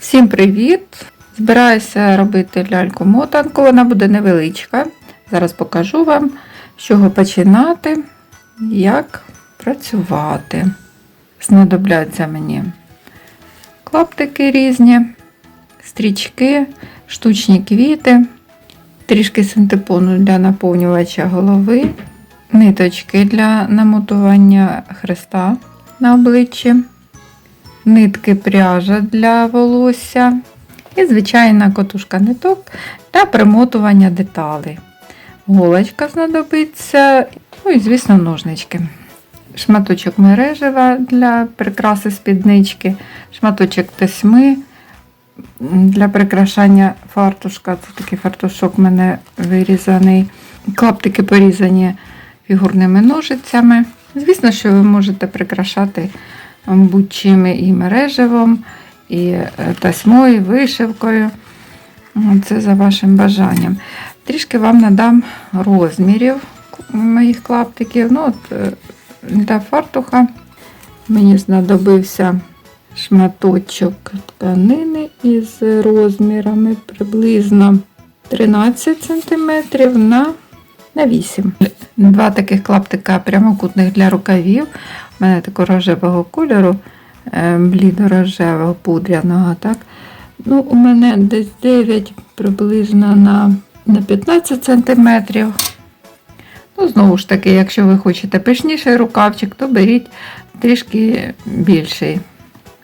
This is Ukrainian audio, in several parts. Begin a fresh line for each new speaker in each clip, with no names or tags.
Всім привіт! Збираюся робити ляльку-мотанку, вона буде невеличка. Зараз покажу вам, з чого починати, як працювати. Знадобляться мені клаптики різні, стрічки, штучні квіти, трішки синтепону для наповнювача голови, ниточки для намотування хреста на обличчі нитки пряжа для волосся і звичайна котушка ниток для примотування деталей. Голочка знадобиться, ну і, звісно, ножнички. Шматочок мережева для прикраси спіднички, шматочок тесьми для прикрашання фартушка. Це такий фартушок в мене вирізаний. Клаптики порізані фігурними ножицями. Звісно, що ви можете прикрашати будь-чим і мережевом, і е, тасьмою, і вишивкою. Це за вашим бажанням. Трішки вам надам розмірів моїх клаптиків. Ну, от, е, для фартуха мені знадобився шматочок тканини із розмірами приблизно 13 см на, на 8 Два таких клаптика прямокутних для рукавів. У мене такого рожевого кольору, е, блідо-рожевого, пудряного. Так? Ну, У мене десь 9 приблизно на, на 15 см. Ну, знову ж таки, якщо ви хочете пишніший рукавчик, то беріть трішки більший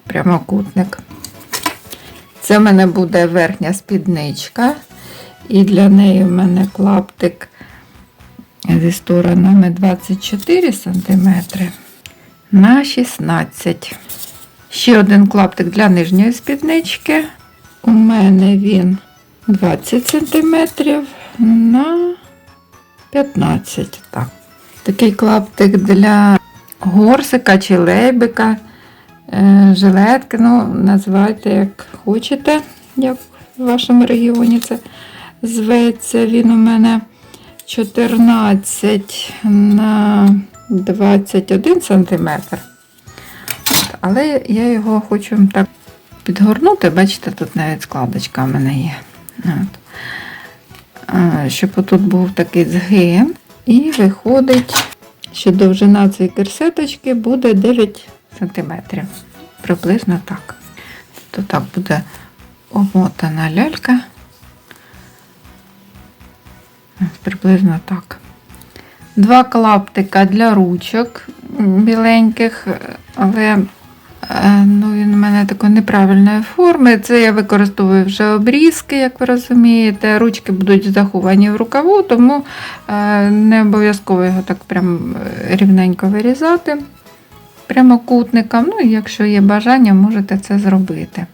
прямокутник. Це в мене буде верхня спідничка, і для неї в мене клаптик зі сторонами 24 см на 16 Ще один клаптик для нижньої спіднички. У мене він 20 см на 15 так. Такий клаптик для горсика чи лейбика, е, жилетки, ну, називайте як хочете, як в вашому регіоні це зветься. Він у мене 14 на 21 см. Але я його хочу так підгорнути, бачите, тут навіть складочка в мене є. От. Щоб тут був такий згин. І виходить, що довжина цієї керсеточки буде 9 см. Приблизно так. То так буде омотана лялька. Приблизно так. Два клаптика для ручок біленьких, але е, ну, він у мене такої неправильної форми. Це я використовую вже обрізки, як ви розумієте. Ручки будуть заховані в рукаву, тому е, не обов'язково його так прям е, рівненько вирізати прямокутником. Ну, якщо є бажання, можете це зробити.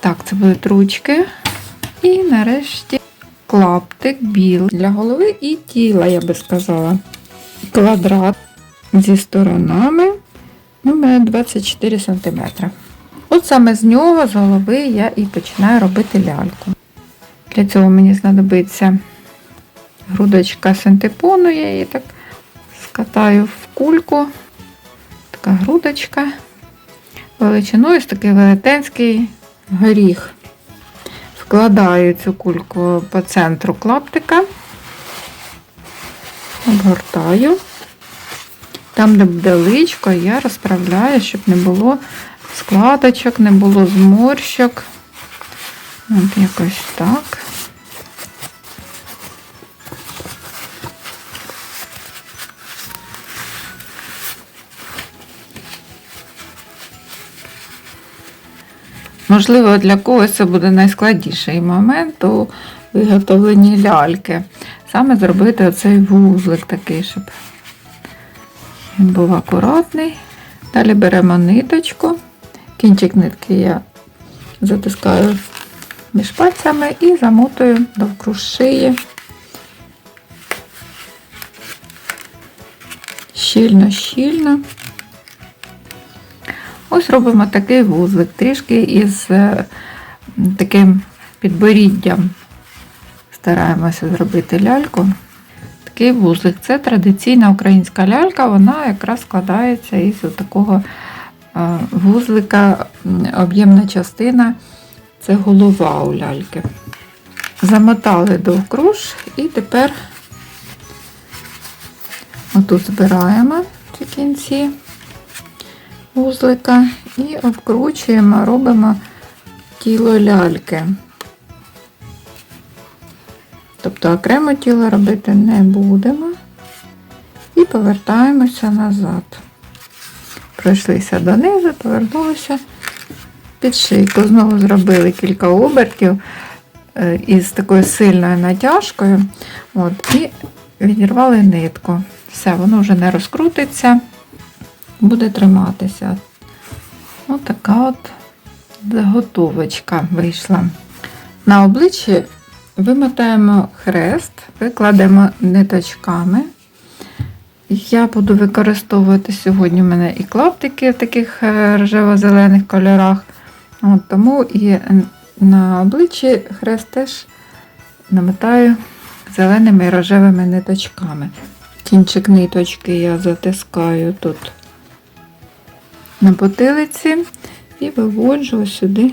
Так, це будуть ручки. І нарешті клаптик білий для голови і тіла, я би сказала. Квадрат зі сторонами у мене 24 см. От саме з нього, з голови, я і починаю робити ляльку. Для цього мені знадобиться грудочка синтепону, я її так скатаю в кульку. Така грудочка. Величиною з такий велетенський горіх. Вкладаю цю кульку по центру клаптика, обгортаю. Там, де буде личко, я розправляю, щоб не було складочок, не було зморщок. От якось так. Можливо, для когось це буде найскладніший момент у виготовленні ляльки. Саме зробити оцей вузлик такий, щоб він був акуратний. Далі беремо ниточку. Кінчик нитки я затискаю між пальцями і замотую довкруг шиї. Щільно-щільно. Ось робимо такий вузлик, трішки із е, таким підборіддям. Стараємося зробити ляльку. Такий вузлик. Це традиційна українська лялька, вона якраз складається із такого е, вузлика об'ємна частина це голова у ляльки. Замотали довкруж і тепер отут збираємо ці кінці вузлика і обкручуємо, робимо тіло ляльки. Тобто окремо тіло робити не будемо. І повертаємося назад. Пройшлися донизу, повернулися під шийку. Знову зробили кілька обертів е, із такою сильною натяжкою. От, і відірвали нитку. Все, воно вже не розкрутиться, буде триматися. Ось така от заготовочка вийшла. На обличчі вимотаємо хрест, викладемо ниточками. Я буду використовувати сьогодні у мене і клаптики в таких е, рожево-зелених кольорах. От, тому і на обличчі хрест теж намотаю зеленими і рожевими ниточками. Кінчик ниточки я затискаю тут на потилиці і виводжу ось сюди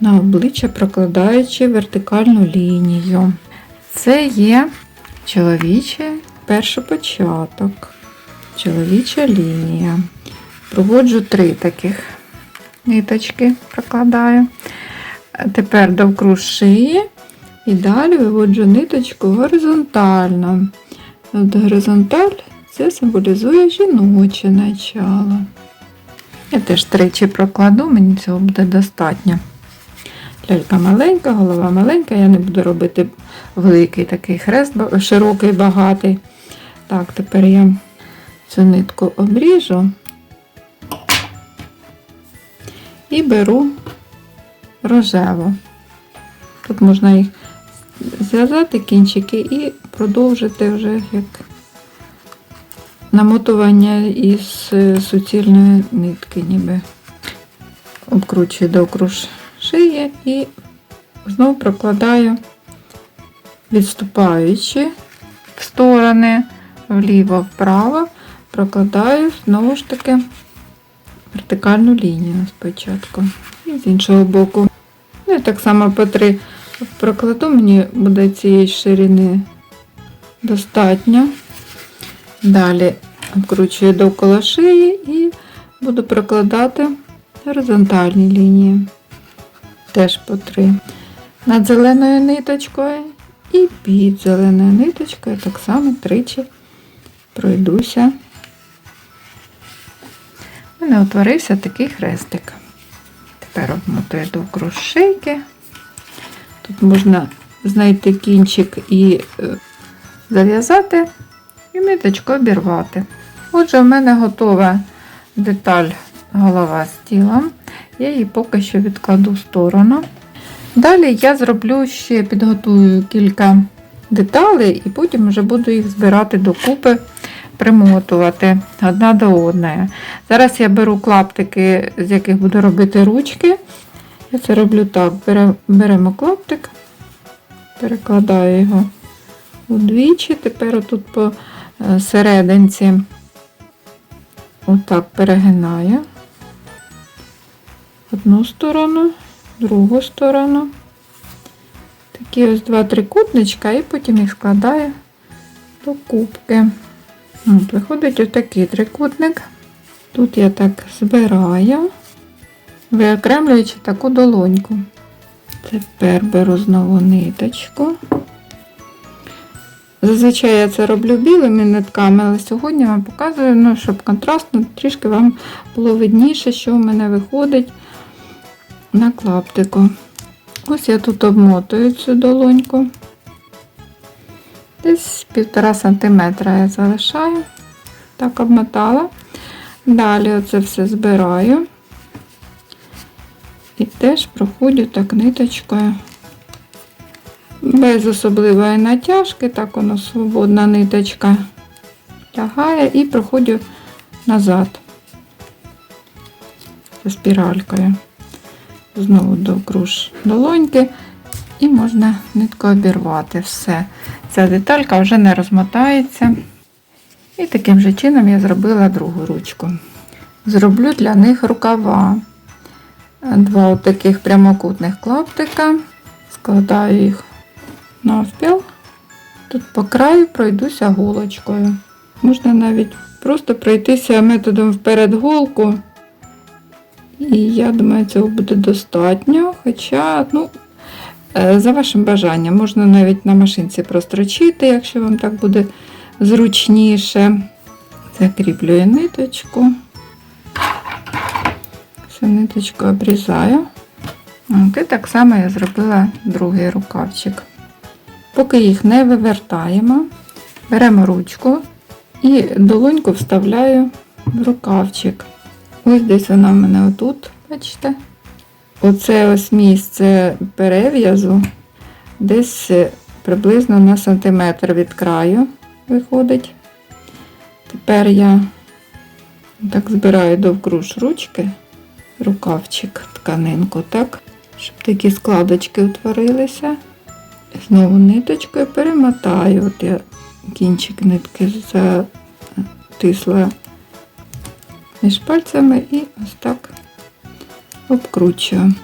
на обличчя, прокладаючи вертикальну лінію. Це є чоловічий першопочаток, чоловіча лінія. Проводжу три таких ниточки, прокладаю. Тепер довкруж шиї і далі виводжу ниточку горизонтально. От горизонталь це символізує жіноче начало. Я теж тричі прокладу, мені цього буде достатньо. Лялька маленька, голова маленька, я не буду робити великий такий хрест, широкий, багатий. Так, тепер я цю нитку обріжу і беру рожеву. Тут можна їх зв'язати кінчики і продовжити вже як намотування із е, суцільної нитки, ніби обкручую довкруж шиї і знову прокладаю, відступаючи в сторони, вліво-вправо, прокладаю знову ж таки вертикальну лінію спочатку. І з іншого боку. Ну, і так само по три прокладу, мені буде цієї ширини достатньо. Далі обкручую довкола шиї і буду прокладати горизонтальні лінії. Теж по три. Над зеленою ниточкою і під зеленою ниточкою так само тричі пройдуся. У мене утворився такий хрестик. Тепер обмотую довкруж шийки. Тут можна знайти кінчик і е, зав'язати, і ниточку обірвати. Отже, в мене готова деталь голова з тілом. Я її поки що відкладу в сторону. Далі я зроблю ще підготую кілька деталей і потім вже буду їх збирати докупи, примотувати одна до одної. Зараз я беру клаптики, з яких буду робити ручки. Я це роблю так: беремо клаптик, перекладаю його удвічі, тепер отут по серединці отак перегинаю одну сторону, другу сторону. Такі ось два трикутничка, і потім їх складаю до кубки. От, виходить отакий трикутник. Тут я так збираю, виокремлюючи таку долоньку. Тепер беру знову ниточку. Зазвичай я це роблю білими нитками, але сьогодні вам показую, ну, щоб контрастно трішки вам було видніше, що в мене виходить на клаптику. Ось я тут обмотую цю долоньку. Десь півтора сантиметра я залишаю. Так обмотала. Далі оце все збираю. І теж проходжу так ниточкою. Без особливої натяжки, так воно свободна ниточка лягає і проходжу назад за спіралькою. Знову довкруж долоньки і можна нитку обірвати. Все. Ця деталька вже не розмотається. І таким же чином я зробила другу ручку. зроблю для них рукава. Два от таких прямокутних клаптика. Складаю їх навпіл. Тут по краю пройдуся голочкою. Можна навіть просто пройтися методом вперед голку. І я думаю, цього буде достатньо. Хоча, ну, е, за вашим бажанням, можна навіть на машинці прострочити, якщо вам так буде зручніше. Закріплюю ниточку. Всю ниточку обрізаю. І так само я зробила другий рукавчик. Поки їх не вивертаємо, беремо ручку і долоньку вставляю в рукавчик. Ось десь вона в мене отут, бачите? Оце ось місце перев'язу, десь е, приблизно на сантиметр від краю виходить. Тепер я так збираю довкруж ручки, рукавчик, тканинку, так, щоб такі складочки утворилися. Знову ниточкою перемотаю. От я кінчик нитки затисла між пальцями і ось так обкручую.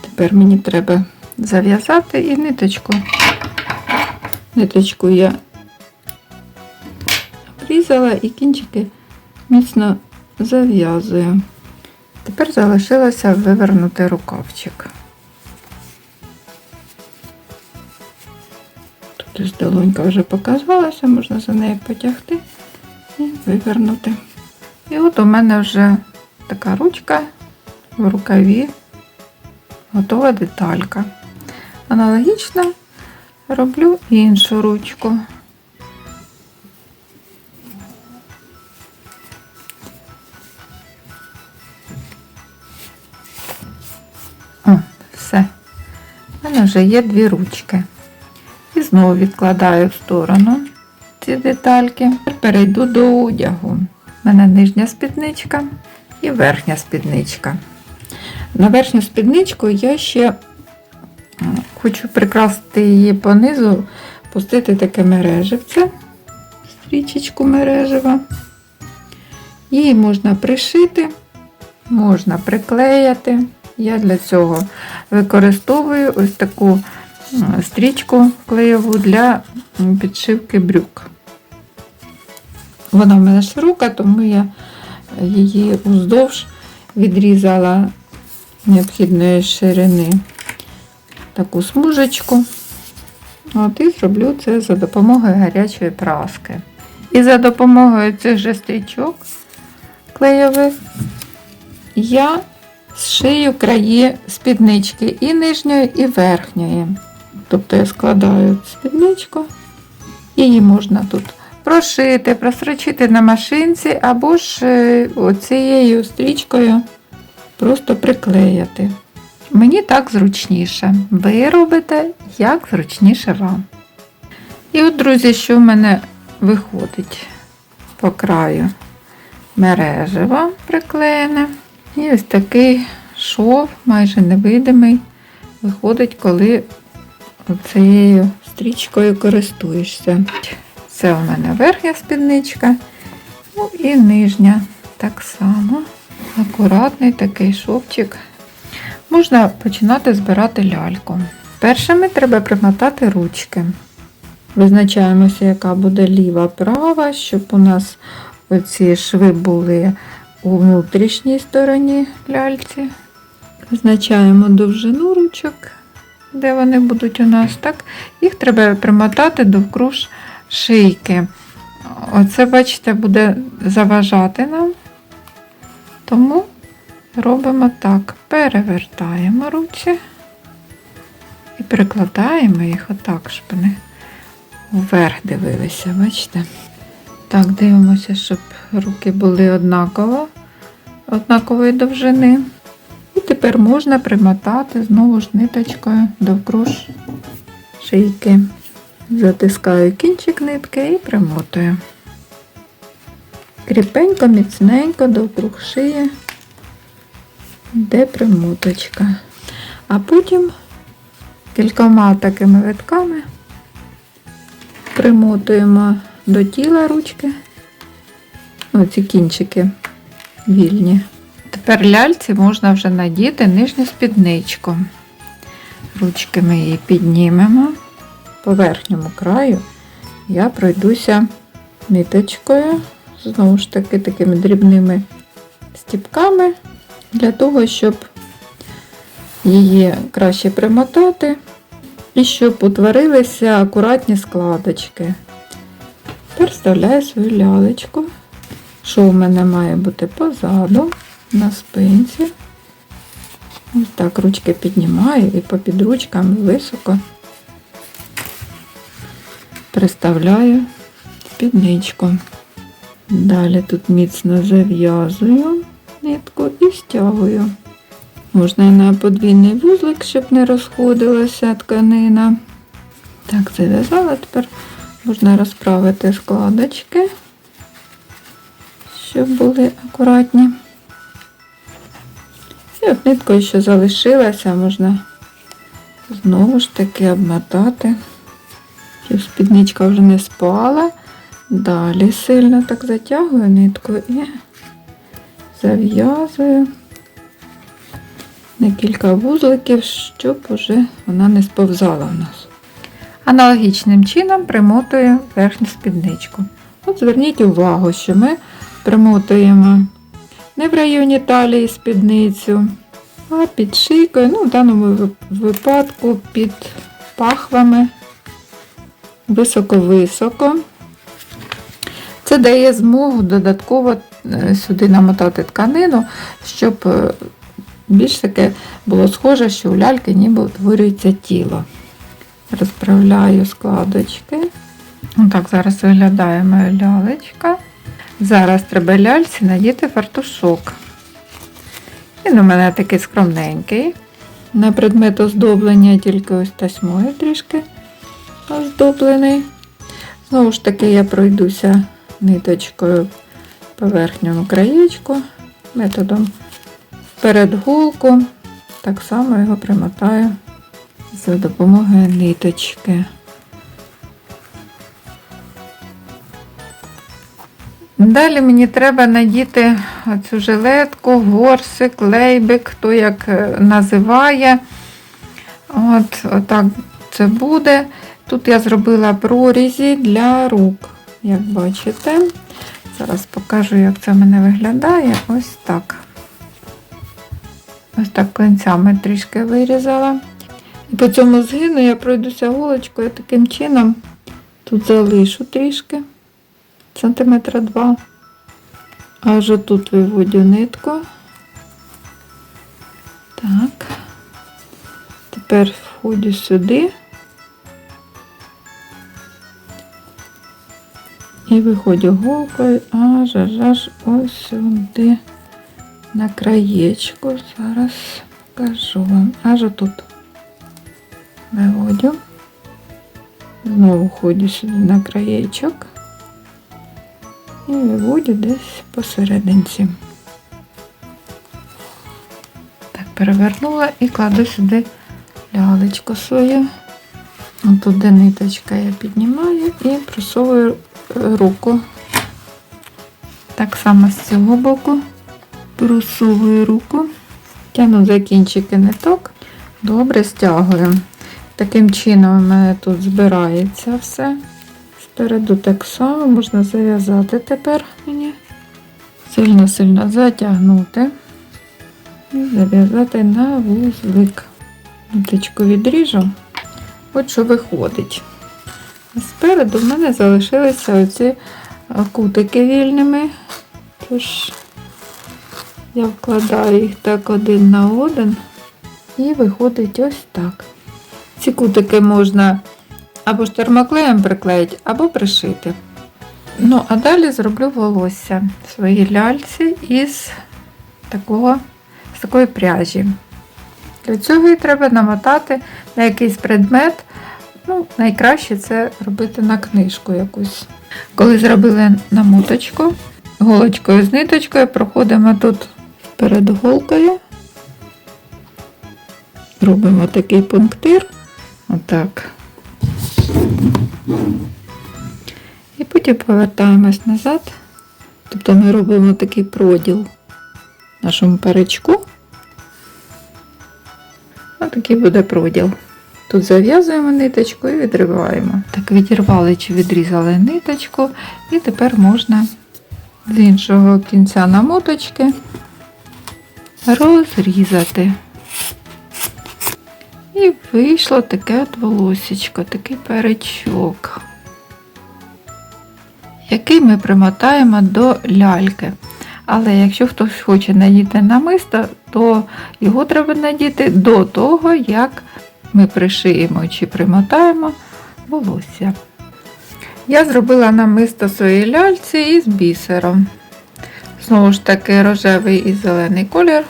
Тепер мені треба зав'язати і ниточку. Ниточку я обрізала і кінчики міцно зав'язую. Тепер залишилося вивернути рукавчик. Ось долонька вже показувалася, можна за нею потягти і вивернути. І от у мене вже така ручка в рукаві, готова деталька. Аналогічно роблю іншу ручку. О, все. У мене вже є дві ручки. Знову відкладаю в сторону ці детальки. Тепер перейду до одягу. У мене нижня спідничка і верхня спідничка. На верхню спідничку я ще хочу прикрасити її понизу, пустити таке мереживце, стрічечку мережева. Її можна пришити, можна приклеяти. Я для цього використовую ось таку стрічку клеєву для підшивки брюк. Вона в мене широка, тому я її уздовж відрізала необхідної ширини таку смужечку. От, і зроблю це за допомогою гарячої праски. І за допомогою цих же стрічок клейових я зшию краї спіднички і нижньої, і верхньої. Тобто я складаю спідничку, її можна тут прошити, просрочити на машинці, або ж е, оцією стрічкою просто приклеяти. Мені так зручніше. Ви робите як зручніше вам. І от, друзі, що в мене виходить по краю мережева приклеєне. І ось такий шов, майже невидимий, виходить, коли цією стрічкою користуєшся. Це у мене верхня спідничка, ну і нижня так само. Акуратний такий шовчик. Можна починати збирати ляльку. Першими треба примотати ручки. Визначаємося, яка буде ліва права, щоб у нас оці шви були у внутрішній стороні ляльці. Визначаємо довжину ручок, де вони будуть у нас. так? Їх треба примотати довкруж шийки. Оце, бачите, буде заважати нам. Тому робимо так: перевертаємо руці і прикладаємо їх отак, щоб вони вверх дивилися, бачите? Так, дивимося, щоб руки були однаково, однакової довжини. Тепер можна примотати знову ж ниточкою довкруж шийки. Затискаю кінчик нитки і примотую. Кріпенько, міцненько довкруг шиї, де примоточка. А потім кількома такими витками примотуємо до тіла ручки, оці кінчики вільні. Тепер ляльці можна вже надіти нижню спідничку. Ручки ми її піднімемо. По верхньому краю я пройдуся ниточкою, знову ж таки, такими дрібними стіпками, для того, щоб її краще примотати і щоб утворилися акуратні складочки. Тепер вставляю свою лялечку. Що в мене має бути позаду, на спинці. Ось так ручки піднімаю і по підручкам високо приставляю спідничку. Далі тут міцно зав'язую нитку і стягую. Можна і на подвійний вузлик, щоб не розходилася тканина. Так, зав'язала, тепер можна розправити складочки, щоб були акуратні. І от ниткою, що залишилася, можна знову ж таки обмотати, щоб спідничка вже не спала. Далі сильно так затягую нитку і зав'язую на кілька вузликів, щоб уже вона не сповзала в нас. Аналогічним чином примотую верхню спідничку. От зверніть увагу, що ми примотуємо не в районі талії спідницю, а під шийкою, ну, в даному випадку під пахвами високо-високо. Це дає змогу додатково е, сюди намотати тканину, щоб е, більш таке було схоже, що у ляльки ніби утворюється тіло. Розправляю складочки. Отак зараз виглядає моя лялечка. Зараз треба ляльці надіти фартушок. Він у мене такий скромненький. На предмет оздоблення тільки ось тасьмою трішки оздоблений. Знову ж таки, я пройдуся ниточкою по верхньому краєчку методом передгулку. Так само його примотаю за допомогою ниточки. Далі мені треба надіти цю жилетку, горсик, лейбик, хто як е, називає. От, отак це буде. Тут я зробила прорізі для рук, як бачите. Зараз покажу, як це в мене виглядає. Ось так. Ось так клинцями трішки вирізала. І по цьому згину я пройдуся голочкою таким чином. Тут залишу трішки, сантиметра два. Аж отут виводю нитку. Так. Тепер входжу сюди. І виходжу голкою аж аж аж ось сюди на краєчку. Зараз покажу вам. Аж отут. Виводю. Знову ходю сюди на краєчок. І виводю десь посерединці. Так, перевернула і кладу сюди лялечку свою. Отут де ниточка я піднімаю і просовую е, руку. Так само з цього боку просовую руку, тягну за кінчики ниток, добре стягую. Таким чином у мене тут збирається все. Спереду так само можна зав'язати тепер мені. Сильно-сильно затягнути і зав'язати на вузлик. Ниточку відріжу. От що виходить. Спереду в мене залишилися оці кутики вільними. Тож я вкладаю їх так один на один і виходить ось так. Ці кутики можна або ж термоклеєм приклеїти, або пришити. Ну, а далі зроблю волосся своїй ляльці із такого, з такої пряжі. Для цього і треба намотати на якийсь предмет. Ну, найкраще це робити на книжку якусь. Коли зробили намоточку, голочкою з ниточкою проходимо тут перед голкою. Робимо такий пунктир. Отак. І потім повертаємось назад. Тобто ми робимо такий проділ нашому паричку. Ось такий буде проділ. Тут зав'язуємо ниточку і відриваємо. Так, відірвали чи відрізали ниточку, і тепер можна з іншого кінця намоточки розрізати. І вийшло таке от волосечко, такий перечок, який ми примотаємо до ляльки. Але якщо хтось хоче надіти намисто, то його треба надіти до того, як ми пришиємо чи примотаємо волосся. Я зробила намисто своїй ляльці із бісером. Знову ж таки, рожевий і зелений колір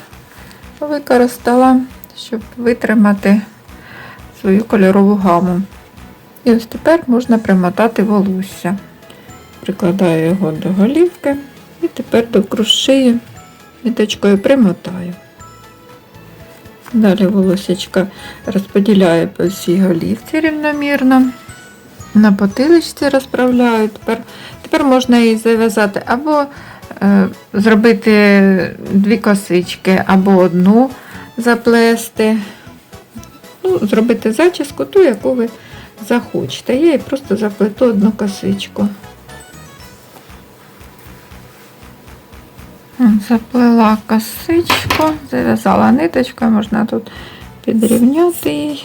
використала, щоб витримати свою кольорову гаму. І ось тепер можна примотати волосся. Прикладаю його до голівки і тепер до шиї ниточкою примотаю. Далі волосечка розподіляю по всій голівці рівномірно. На потиличці розправляю. Тепер, тепер можна її зав'язати або е, зробити дві косички, або одну заплести. Ну, зробити зачіску, ту, яку ви захочете. Я їй просто заплету одну косичку. Заплела косичку, зав'язала ниточку, можна тут підрівняти її.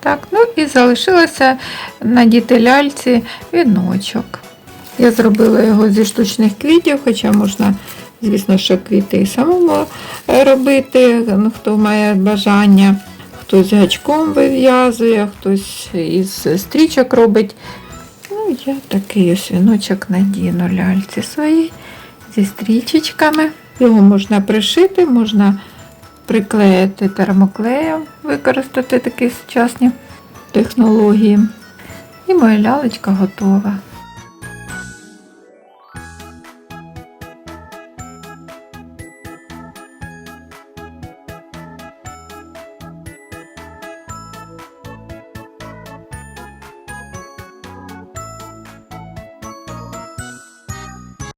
Так, ну і залишилося надіти ляльці віночок. Я зробила його зі штучних квітів, хоча можна, звісно, що квіти і самому робити, ну, хто має бажання. Хтось гачком вив'язує, хтось із стрічок робить. Ну, я такий ось віночок надіну ляльці своїй зі стрічечками. Його можна пришити, можна приклеїти термоклеєм, використати такі сучасні технології. І моя лялечка готова.